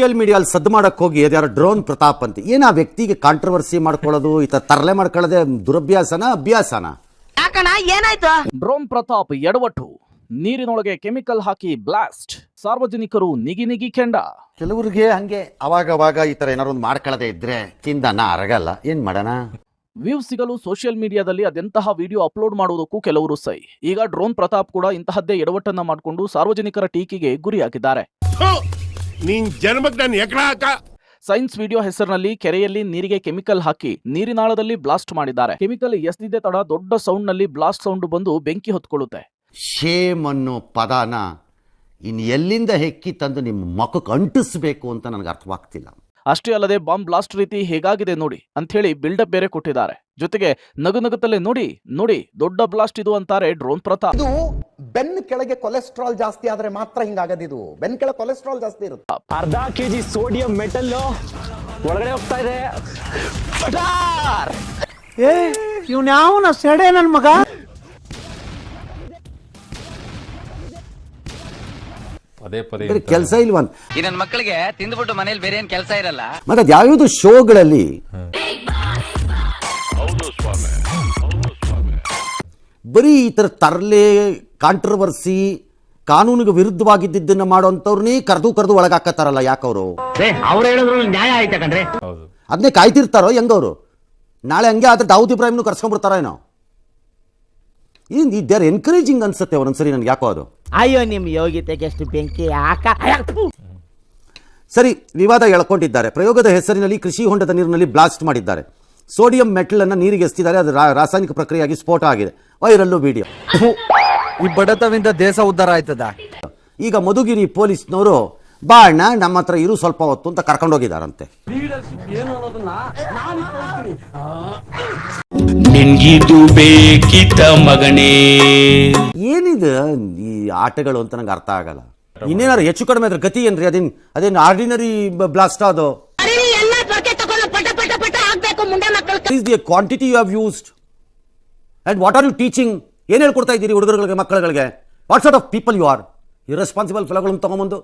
Social ಮೀಡಿಯಲ್ಲಿ ಸದ್ದು ಮಾಡಕ್ ಹೋಗಿ ಅದ್ಯಾರ ಡ್ರೋನ್ ಪ್ರತಾಪ್ ಅಂತ. ಏನ ಆ ವ್ಯಕ್ತಿಗೆ ಕಾಂಟ್ರವರ್ಸಿ ಮಾಡ್ಕೊಳ್ಳೋದು ಈ ಥರ ತರಲೆ ಮಾಡ್ಕೊಳ್ಳದೆ ದುರಭ್ಯಾಸನ ಅಭ್ಯಾಸನ? ಯಾಕಣ ಏನಾಯ್ತು? ಡ್ರೋನ್ ಪ್ರತಾಪ್ ಎಡವಟ್ಟು. ನೀರಿನೊಳಗೆ ಕೆಮಿಕಲ್ ಹಾಕಿ ಬ್ಲಾಸ್ಟ್. ಸಾರ್ವಜನಿಕರು ನಿಗಿ ನಿಗಿ ಕೆಂಡ. ಕೆಲವ್ರಿಗೆ ಹಂಗೆ ಅವಾಗ ಅವಾಗ ಈ ತರ ಏನಾರು ಒಂದು ಮಾಡ್ಕೊಳ್ಳದೆ ಇದ್ರೆ ಚಿಂದನ ಅರಗಲ್ಲ. ಏನ್ ಮಾಡೋಣ? ವ್ಯೂ ಸಿಗಲು ಸೋಷಿಯಲ್ ಮೀಡಿಯಾದಲ್ಲಿ ಅದೆಂತಹ ವಿಡಿಯೋ ಅಪ್ಲೋಡ್ ಮಾಡುವುದಕ್ಕೂ ಕೆಲವರು ಸೈ. ಈಗ ಡ್ರೋನ್ ಪ್ರತಾಪ್ ಕೂಡ ಇಂತಹದ್ದೇ ಎಡವಟ್ಟನ್ನ ಮಾಡಿಕೊಂಡು ಸಾರ್ವಜನಿಕರ ಟೀಕೆಗೆ ಗುರಿಯಾಗಿದ್ದಾರೆ. ನಿನ್ ಜನ್ಮಕ್ ನಾನು ಎಕಡ ಹಾಕ. ಸೈನ್ಸ್ ವಿಡಿಯೋ ಹೆಸರಿನಲ್ಲಿ ಕೆರೆಯಲ್ಲಿ ನೀರಿಗೆ ಕೆಮಿಕಲ್ ಹಾಕಿ ನೀರಿನಾಳದಲ್ಲಿ ಬ್ಲಾಸ್ಟ್ ಮಾಡಿದ್ದಾರೆ. ಕೆಮಿಕಲ್ ಎಸ್ದಿದ್ದೆ ತಡ ದೊಡ್ಡ ಸೌಂಡ್ನಲ್ಲಿ ಬ್ಲಾಸ್ಟ್ ಸೌಂಡ್ ಬಂದು ಬೆಂಕಿ ಹೊತ್ಕೊಳ್ಳುತ್ತೆ. ಶೇಮ್ ಅನ್ನೋ ಪದಾನ ಇನ್ನು ಎಲ್ಲಿಂದ ಹೆಕ್ಕಿ ತಂದು ನಿಮ್ಮ ಮಖಕ್ಕೆ ಅಂಟಿಸ್ಬೇಕು ಅಂತ ನನಗೆ ಅರ್ಥವಾಗ್ತಿಲ್ಲ. ಅಷ್ಟೇ ಅಲ್ಲದೆ ಬಾಂಬ್ ಬ್ಲಾಸ್ಟ್ ರೀತಿ ಹೇಗಾಗಿದೆ ನೋಡಿ ಅಂಥೇಳಿ ಬಿಲ್ಡಪ್ ಬೇರೆ ಕೊಟ್ಟಿದ್ದಾರೆ. ಜೊತೆಗೆ ನಗು ನಗುತ್ತಲೇ ನೋಡಿ ನೋಡಿ ದೊಡ್ಡ ಬ್ಲಾಸ್ಟ್ ಇದು ಅಂತಾರೆ ಡ್ರೋನ್ ಪ್ರತಾಪ್. ಇದು ಬೆನ್ ಕೆಳಗೆ ಕೊಲೆಸ್ಟ್ರಾಲ್ ಜಾಸ್ತಿ ಆದ್ರೆ ಮಾತ್ರ ಹಿಂಗಾಗದಿದು ಬೆನ್ ಕೆಳಗೆ ಕೊಲೆಸ್ಟ್ರಾಲ್ ಜಾಸ್ತಿ ಇರುತ್ತೆ. ಅರ್ಧ ಕೆಜಿ ಸೋಡಿಯಂ ಮೆಟಲ್ ಒಳಗಡೆ ಹೋಗ್ತಾ ಇದೆ. ಏ ಇವ್ನ ಯಾವನ ಸೆಡೆ ನನ್ ಮಗ? ಪದೇ ಪದೇ ಬೇರೆ ಕೆಲಸ ಇಲ್ವಂತ ಈ ನನ್ನ ಮಕ್ಕಳಿಗೆ ತಿಂದ್ಬಿಟ್ಟು ಮನೇಲಿ ಬೇರೆ ಏನ್ ಕೆಲಸ ಇರಲ್ಲ? ಮತ್ತೆ ಅದು ಯಾವ್ಯಾವುದು ಶೋಗಳಲ್ಲಿ ಬರೀ ಈ ಥರ ತರಲೆ ಕಾಂಟ್ರವರ್ಸಿ ಕಾನೂನಿಗೆ ವಿರುದ್ಧವಾಗಿದ್ದನ್ನ ಮಾಡೋಂಥವ್ರನ್ನೇ ಕರೆದು ಕರೆದು ಒಳಗಾಕತ್ತಾರಲ್ಲ ಯಾಕವರು? ಅವರು ಹೇಳಿದ್ರು ನ್ಯಾಯ ಆಯ್ತಾ ಕಣ್ರಿ? ಹೌದು. ಅದನ್ನೇ ಕಾಯ್ತಿರ್ತಾರೋ ಹೆಂಗವರು? ನಾಳೆ ಹಂಗೆ ಆದ್ರೆ ದಾವೂದ್ ಇಬ್ರಾಹಿಮ್ನು ಕರ್ಸ್ಕೊಂಡ್ಬಿಡ್ತಾರೇನೋ ಏನೋ? ದೇ ಆರ್ ಎನ್ಕರೇಜಿಂಗ್ ಅನ್ಸುತ್ತೆ ಒಂದೊಂದ್ಸರಿ ನನ್ಗೆ ಯಾಕೋ ಅದು? ಅಯ್ಯೋ ನಿಮ್ಮ ಯೋಗ್ಯತೆಗೆ ಎಷ್ಟು ಬೆಂಕಿ ಯಾಕ ಸರಿ ವಿವಾದ ಎಳ್ಕೊಂಡಿದ್ದಾರೆ. ಪ್ರಯೋಗದ ಹೆಸರಿನಲ್ಲಿ ಕೃಷಿ ಹೊಂಡದ ನೀರಿನಲ್ಲಿ ಬ್ಲಾಸ್ಟ್ ಮಾಡಿದ್ದಾರೆ. ಸೋಡಿಯಂ ಮೆಟಲ್ ಅನ್ನ ನೀರಿಗೆ ಎಸ್ತಿದ್ದಾರೆ. ಅದು ರಾಸಾಯನಿಕ ಪ್ರಕ್ರಿಯೆಯಾಗಿ ಸ್ಫೋಟ ಆಗಿದೆ. Viral video. ಈ ಬಡತವಿಂದ ದೇಶ ಉದ್ಧಾರ ಆಯ್ತದ? ಈಗ ಮಧುಗಿರಿ ಪೊಲೀಸ್ನವರು ಬಾ ಅಣ್ಣ ನಮ್ಮ ಹತ್ರ ಇರು ಸ್ವಲ್ಪ ಹೊತ್ತು ಅಂತ ಕರ್ಕೊಂಡೋಗಿದಾರಂತೆ ನಿನ್ಗಿದು ಬೇಕಿತ ಮಗನೇ. ಏನಿದ? ಈ ಆಟಗಳು ಅಂತ ನಂಗೆ ಅರ್ಥ ಆಗಲ್ಲ. ಇನ್ನೇನಾರು ಹೆಚ್ಚು ಕಡಿಮೆ ಅದ್ರ ಗತಿ ಏನ್ರಿ? ಅದೇನು ಅದೇನು ಆರ್ಡಿನರಿ ಬ್ಲಾಸ್ಟ್ ಅದು? ಮಕ್ಕಳು is the quantity you have used and what are you teaching ಏನು ಹೇಳ್ಕೊಡ್ತಾ ಇದ್ದೀರಿ ಹುಡುಗರುಗಳಿಗೆ, ಮಕ್ಕಳುಗಳಿಗೆ? What sort of people you are irresponsible ಫಲಗಳನ್ನು ತಗೊಂಬಂದು